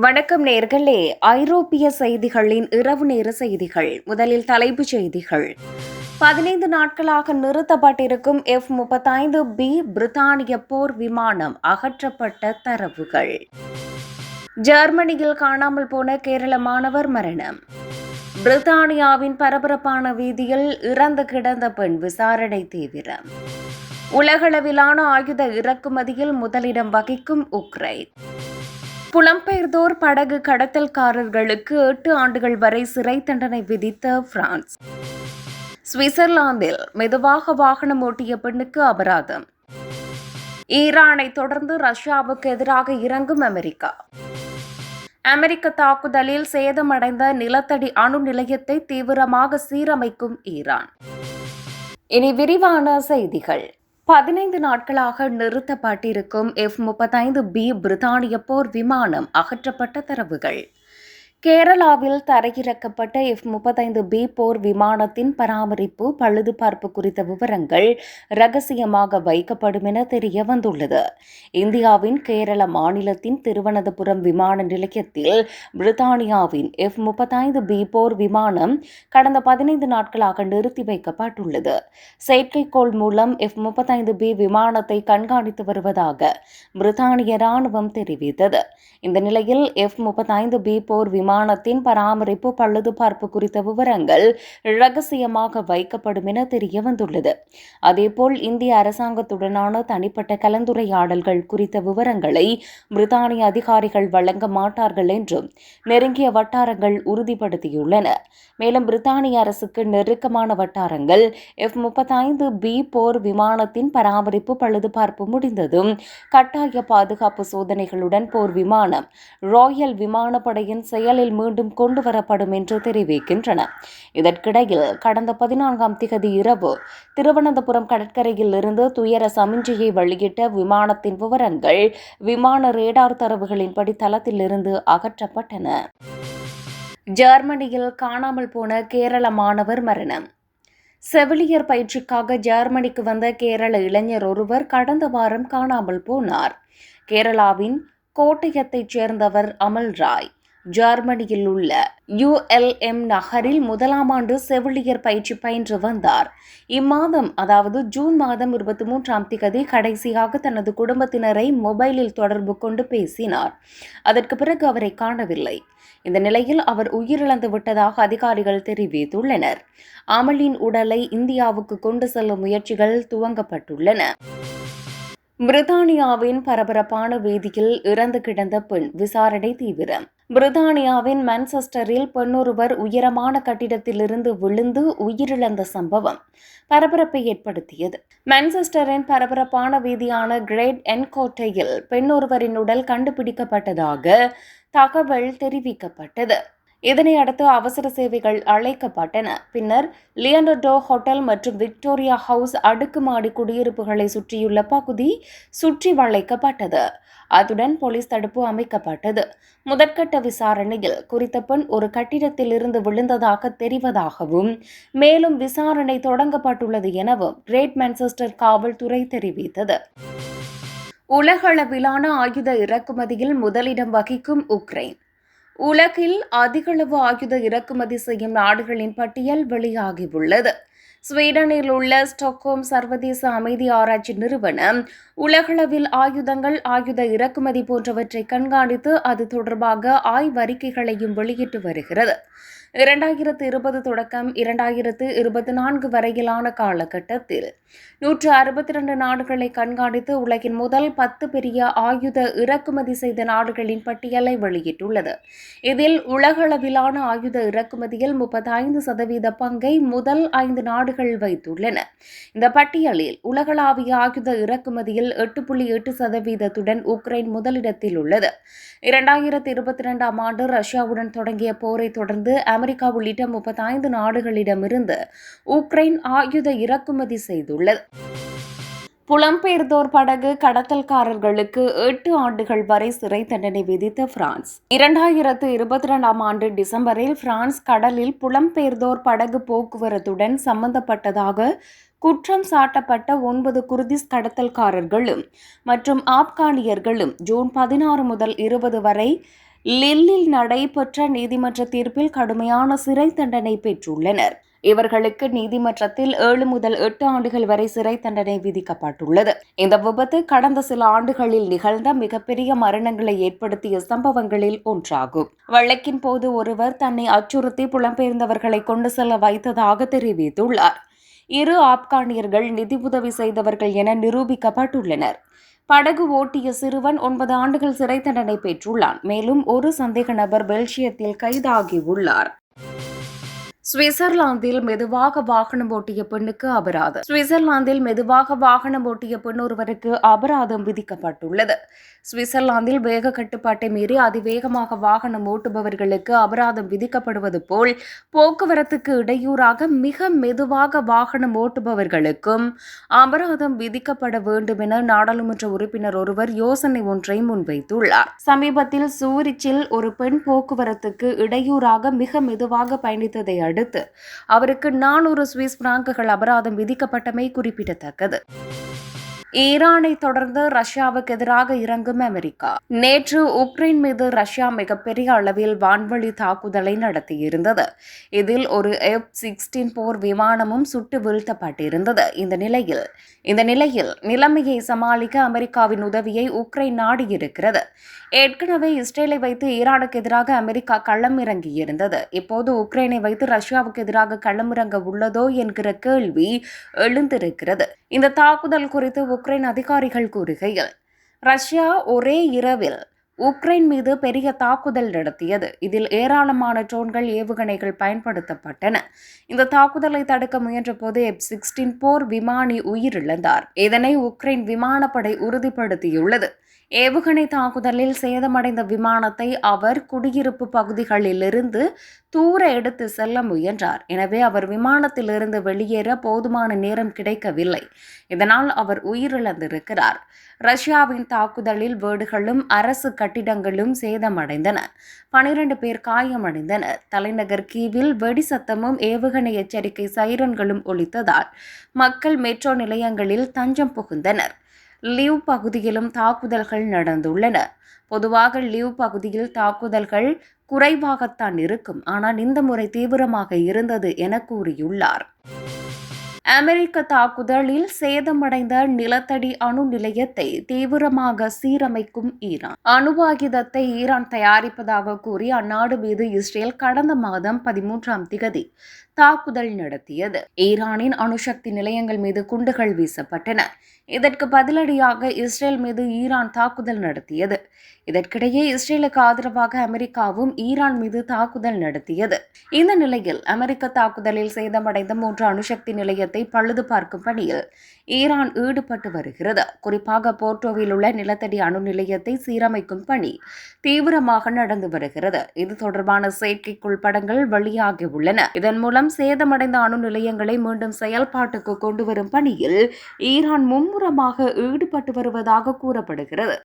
வணக்கம் நேர்களே. ஐரோப்பிய செய்திகளின் இரவு நேர செய்திகள். முதலில் தலைப்புச் செய்திகள். பதினைந்து நாட்களாக நிறுத்தப்பட்டிருக்கும் எஃப் முப்பத்தைந்து பி பிரித்தானிய போர் விமானம் அகற்றப்பட்ட தரவுகள். ஜெர்மனியில் காணாமல் போன கேரள மாணவர் மரணம். பிரித்தானியாவின் பரபரப்பான வீதியில் இறந்து கிடந்த பெண் விசாரணை தீவிரம். உலகளவிலான ஆயுத இறக்குமதியில் முதலிடம் வகிக்கும் உக்ரைன். புலம்பெயர்ந்தோர் படகு கடத்தல்காரர்களுக்கு எட்டு ஆண்டுகள் வரை சிறை தண்டனை விதித்த பிரான்ஸ். சுவிட்சர்லாந்தில் மெதுவாக வாகனம் ஓட்டிய பெண்ணுக்கு அபராதம். ஈரானை தொடர்ந்து ரஷ்யாவுக்கு எதிராக இறங்கும் அமெரிக்கா. அமெரிக்க தாக்குதலில் சேதமடைந்த நிலத்தடி அணு நிலையத்தை தீவிரமாக சீரமைக்கும் ஈரான். இனி விரிவான செய்திகள். பதினைந்து நாட்களாக நிறுத்தப்பட்டிருக்கும் எஃப் முப்பத்தைந்து பி பிரித்தானிய போர் விமானம் அகற்றப்பட்ட தரவுகள். கேரளாவில் தரையிறக்கப்பட்ட எஃப் முப்பத்தைந்து பி போர் விமானத்தின் பராமரிப்பு பழுதுபார்ப்பு குறித்த விவரங்கள் ரகசியமாக வைக்கப்படும் என தெரிய வந்துள்ளது இந்தியாவின் கேரள மாநிலத்தின் திருவனந்தபுரம் விமான நிலையத்தில் பிரித்தானியாவின் எஃப் முப்பத்தைந்து பி போர் விமானம் கடந்த பதினைந்து நாட்களாக நிறுத்தி வைக்கப்பட்டுள்ளது. செயற்கைக்கோள் மூலம் எஃப் முப்பத்தைந்து பி விமானத்தை கண்காணித்து வருவதாக பிரித்தானிய ராணுவம் தெரிவித்தது. இந்த நிலையில் எஃப் முப்பத்தைந்து பி போர் விமானத்தின் பராமரிப்பு பழுதுபார்ப்பு குறித்த விவரங்கள் ரகசியமாக வைக்கப்படும் என தெரிய வந்துள்ளது அதேபோல் இந்திய அரசாங்கத்துடனான தனிப்பட்ட கலந்துரையாடல்கள் குறித்த விவரங்களை பிரித்தானிய அதிகாரிகள் வழங்க மாட்டார்கள் என்றும் நெருங்கிய வட்டாரங்கள் உறுதிப்படுத்தியுள்ளன. மேலும் பிரித்தானிய அரசுக்கு நெருக்கமான வட்டாரங்கள் எஃப் முப்பத்தைந்து பி போர் விமானத்தின் பராமரிப்பு பழுதுபார்ப்பு முடிந்ததும் கட்டாய பாதுகாப்பு சோதனைகளுடன் போர் விமானம் ராயல் விமானப்படையின் செயல் நாளில் மீண்டும் கொண்டு வரப்படும் என்று தெரிவிக்கின்றன. இதற்கிடையில் கடந்த பதினான்காம் திகதி இரவு திருவனந்தபுரம் கடற்கரையில் இருந்து துயர சமிஞ்சையை வெளியிட்ட விமானத்தின் விவரங்கள் விமான ரேடார் தரவுகளின்படி தளத்திலிருந்து அகற்றப்பட்டன. ஜெர்மனியில் காணாமல் போன கேரள மாணவர் மரணம். செவிலியர் பயிற்சிக்காக ஜெர்மனிக்கு வந்த கேரள இளைஞர் ஒருவர் கடந்த வாரம் காணாமல் போனார். கேரளாவின் கோட்டயத்தைச் சேர்ந்தவர் அமல் ராய் ஜெர்மனியில் உள்ள யுஎல்எம் நகரில் முதலாம் ஆண்டு செவிலியர் பயிற்சி பயின்று வந்தார். இம்மாதம் அதாவது ஜூன் மாதம் இருபத்தி மூன்றாம் திகதி கடைசியாக தனது குடும்பத்தினரை மொபைலில் தொடர்பு கொண்டு பேசினார். அதற்கு பிறகு அவரை காணவில்லை. இந்த நிலையில் அவர் உயிரிழந்து விட்டதாக அதிகாரிகள் தெரிவித்துள்ளனர். அமலின் உடலை இந்தியாவுக்கு கொண்டு செல்லும் முயற்சிகள் துவங்கப்பட்டுள்ளன. பிரித்தானியாவின் பரபரப்பான வீதியில் இறந்து கிடந்த பெண் விசாரணை தீவிரம். பிரித்தானியாவின் மான்செஸ்டரில் பெண்ணொருவர் உயரமான கட்டிடத்திலிருந்து விழுந்து உயிரிழந்த சம்பவம் பரபரப்பை ஏற்படுத்தியது. மான்செஸ்டரின் பரபரப்பான வீதியான கிரேட் என்கோட்டையில் பெண்ணொருவரின் உடல் கண்டுபிடிக்கப்பட்டதாக தகவல் தெரிவிக்கப்பட்டது. இதனை அடுத்து அவசர சேவைகள் அழைக்கப்பட்டன. பின்னர் லியனர்டோ ஹோட்டல் மற்றும் விக்டோரியா ஹவுஸ் அடுக்குமாடி குடியிருப்புகளை சுற்றியுள்ள பகுதி சுற்றி வளைக்கப்பட்டது. அதுடன் போலீஸ் தடுப்பு அமைக்கப்பட்டது. முதற்கட்ட விசாரணையில் குறித்த பெண் ஒரு கட்டிடத்தில் இருந்து விழுந்ததாக தெரிவதாகவும் மேலும் விசாரணை தொடங்கப்பட்டுள்ளது எனவும் கிரேட் மான்செஸ்டர் காவல்துறை தெரிவித்தது. உலகளவிலான ஆயுத இறக்குமதியில் முதலிடம் வகிக்கும் உக்ரைன். உலகில் அதிகளவு ஆயுத இறக்குமதி செய்யும் நாடுகளின் பட்டியல் வெளியாகியுள்ளது. ஸ்வீடனில் உள்ள ஸ்டாக்ஹோம் சர்வதேச அமைதி ஆராய்ச்சி நிறுவனம் உலகளவில் ஆயுதங்கள் ஆயுத இறக்குமதி போன்றவற்றை கண்காணித்து அது தொடர்பாக ஆய்வறிக்கைகளையும் வெளியிட்டு வருகிறது. இரண்டாயிரத்து இருபது தொடக்கம் இரண்டாயிரத்து இருபத்தி நான்கு வரையிலான காலகட்டத்தில் நூற்று அறுபத்தி ரெண்டு நாடுகளை கண்காணித்து உலகின் முதல் பத்து பெரிய ஆயுத இறக்குமதி செய்த நாடுகளின் பட்டியலை வெளியிட்டுள்ளது. இதில் உலகளவிலான ஆயுத இறக்குமதியில் முப்பத்தைந்து சதவீத பங்கை முதல் ஐந்து நாடுகள் வைத்துள்ளன. இந்த பட்டியலில் உலகளாவிய ஆயுத இறக்குமதியில் எட்டு புள்ளி எட்டு சதவீதத்துடன் உக்ரைன் முதலிடத்தில் உள்ளது. இரண்டாயிரத்தி இருபத்தி ரெண்டாம் ஆண்டு ரஷ்யாவுடன் தொடங்கிய போரை தொடர்ந்து அமெரிக்கா உள்ளிட்ட முப்பத்தைந்து நாடுகளிடமிருந்து உக்ரைன் ஆயுத இறக்குமதி செய்துள்ளது. புலம்பெயர்ந்தோர் படகு கடத்தல்காரர்களுக்கு எட்டு ஆண்டுகள் வரை சிறை தண்டனை விதித்த பிரான்ஸ். இரண்டாயிரத்து இருபத்தி இரண்டாம் ஆண்டு டிசம்பரில் பிரான்ஸ் கடலில் புலம்பெயர்ந்தோர் படகு போக்குவரத்துடன் சம்பந்தப்பட்டதாக குற்றம் சாட்டப்பட்ட ஒன்பது குர்திஸ் கடத்தல்காரர்களும் மற்றும் ஆப்கானியர்களும் ஜூன் பதினாறு முதல் இருபது வரை லில்லில் நடைபெற்ற நீதிமன்ற தீர்ப்பில் கடுமையான சிறை தண்டனை பெற்றுள்ளனர். இவர்களுக்கு நீதிமன்றத்தில் ஏழு முதல் எட்டு ஆண்டுகள் வரை சிறை தண்டனை விதிக்கப்பட்டுள்ளது. இந்த விபத்து கடந்த சில ஆண்டுகளில் நிகழ்ந்த மிகப்பெரிய மரணங்களை ஏற்படுத்திய சம்பவங்களில் ஒன்றாகும். வழக்கின் போது ஒருவர் தன்னை அச்சுறுத்தி புலம்பெயர்ந்தவர்களை கொண்டு செல்ல வைத்ததாக தெரிவித்துள்ளார். இரு ஆப்கானியர்கள் நிதி உதவி செய்தவர்கள் என நிரூபிக்கப்பட்டுள்ளனர். படகு ஓட்டிய சிறுவன் ஒன்பது ஆண்டுகள் சிறை தண்டனை பெற்றுள்ளான். மேலும் ஒரு சந்தேக நபர் பெல்ஜியத்தில் கைதாகியுள்ளார் சுவிட்சர்லாந்தில் மெதுவாக வாகனம் ஓட்டிய பெண்ணுக்கு அபராதம். சுவிட்சர்லாந்தில் மெதுவாக வாகனம் ஓட்டிய பெண் ஒருவருக்கு அபராதம் விதிக்கப்பட்டுள்ளது. சுவிட்சர்லாந்தில் வேக கட்டுப்பாட்டை மீறி அதிவேகமாக வாகனம் ஓட்டுபவர்களுக்கு அபராதம் விதிக்கப்படுவது போல் போக்குவரத்துக்கு இடையூறாக மிக மெதுவாக வாகனம் ஓட்டுபவர்களுக்கும் அபராதம் விதிக்கப்பட வேண்டும் என நாடாளுமன்ற உறுப்பினர் ஒருவர் யோசனை ஒன்றை முன்வைத்துள்ளார். சமீபத்தில் சூரிச்சில் ஒரு பெண் போக்குவரத்துக்கு இடையூறாக மிக மெதுவாக பயணித்ததை அடுத்து அவருக்கு நானூறு சுவிஸ் பிராங்குகள் அபராதம் விதிக்கப்பட்டமை குறிப்பிடத்தக்கது. ஈரானை தொடர்ந்து ரஷ்யாவுக்கு எதிராக இறங்கும் அமெரிக்கா. நேற்று உக்ரைன் மீது ரஷ்யா மிகப்பெரிய அளவில் வான்வழி தாக்குதலை நடத்தியிருந்தது. இதில் ஒரு எஃப் சிக்ஸ்டீன் போர் விமானமும் சுட்டு வீழ்த்தப்பட்டிருந்தது. இந்த நிலையில் இந்த நிலையில் நிலைமையை சமாளிக்க அமெரிக்காவின் உதவியை உக்ரைன் நாடியிருக்கிறது. ஏற்கனவே இஸ்ரேலை வைத்து ஈரானுக்கு எதிராக அமெரிக்கா களம் இறங்கியிருந்தது. இப்போது உக்ரைனை வைத்து ரஷ்யாவுக்கு எதிராக களமிறங்க உள்ளதோ என்கிற கேள்வி எழுந்திருக்கிறது. இந்த தாக்குதல் குறித்து உக்ரைன் அதிகாரிகள் கூறுகையில் ரஷ்யா ஒரே இரவில் உக்ரைன் மீது பெரிய தாக்குதல் நடத்தியது. இதில் ஏராளமான ட்ரோன்கள் ஏவுகணைகள் பயன்படுத்தப்பட்டன. இந்த தாக்குதலை தடுக்க முயன்றபோது எப் சிக்ஸ்டீன் போர் விமானி உயிரிழந்தார். இதனை உக்ரைன் விமானப்படை உறுதிப்படுத்தியுள்ளது. ஏவுகணை தாக்குதலில் சேதமடைந்த விமானத்தை அவர் குடியிருப்பு பகுதிகளிலிருந்து தூர எடுத்து செல்ல முயன்றார். எனவே அவர் விமானத்திலிருந்து வெளியேற போதுமான நேரம் கிடைக்கவில்லை. இதனால் அவர் உயிரிழந்திருக்கிறார். ரஷ்யாவின் தாக்குதலில் வீடுகளும் அரசு கட்டிடங்களும் சேதமடைந்தன. பனிரண்டு பேர் காயமடைந்தனர். தலைநகர் கீவில் வெடி சத்தமும் ஏவுகணை எச்சரிக்கை சைரன்களும் ஒலித்ததால் மக்கள் மெட்ரோ நிலையங்களில் தஞ்சம் புகுந்தனர். லிவ் பகுதியிலும் தாக்குதல்கள் நடந்துள்ளன. பொதுவாக லிவ் பகுதியில் தாக்குதல்கள் குறைவாகத்தான் இருக்கும். ஆனால் இந்த முறை தீவிரமாக இருந்தது என கூறியுள்ளார். அமெரிக்க தாக்குதலில் சேதமடைந்த நிலத்தடி அணு நிலையத்தை தீவிரமாக சீரமைக்கும் ஈரான். அணு ஆயுதத்தை ஈரான் தயாரிப்பதாக கூறி அந்நாடு மீது இஸ்ரேல் கடந்த மாதம் பதிமூன்றாம் திகதி தாக்குதல் நடத்தியது. ஈரானின் அணுசக்தி நிலையங்கள் மீது குண்டுகள் வீசப்பட்டன. இதற்கு பதிலடியாக இஸ்ரேல் மீது ஈரான் தாக்குதல் நடத்தியது. இதற்கிடையே இஸ்ரேலுக்கு ஆதரவாக அமெரிக்காவும் ஈரான் மீது தாக்குதல் நடத்தியது. இந்த நிலையில் அமெரிக்க தாக்குதலில் சேதமடைந்த மூன்று அணுசக்தி நிலையத்தை பழுது பார்க்கும் பணியில் ஈரான் ஈடுபட்டு வருகிறது. குறிப்பாக போர்ட்டோவில் உள்ள நிலத்தடி அணு நிலையத்தை சீரமைக்கும் பணி தீவிரமாக நடந்து வருகிறது. இது தொடர்பான செயற்கைக்குள் படங்கள் வெளியாகியுள்ளன இதன் மூலம் சேதமடைந்த அணு நிலையங்களை மீண்டும் செயல்பாட்டுக்கு கொண்டு வரும் பணியில் ஈரான் கொடூரமாக ஈடுபட்டு வருவதாக கூறப்படுகிறது.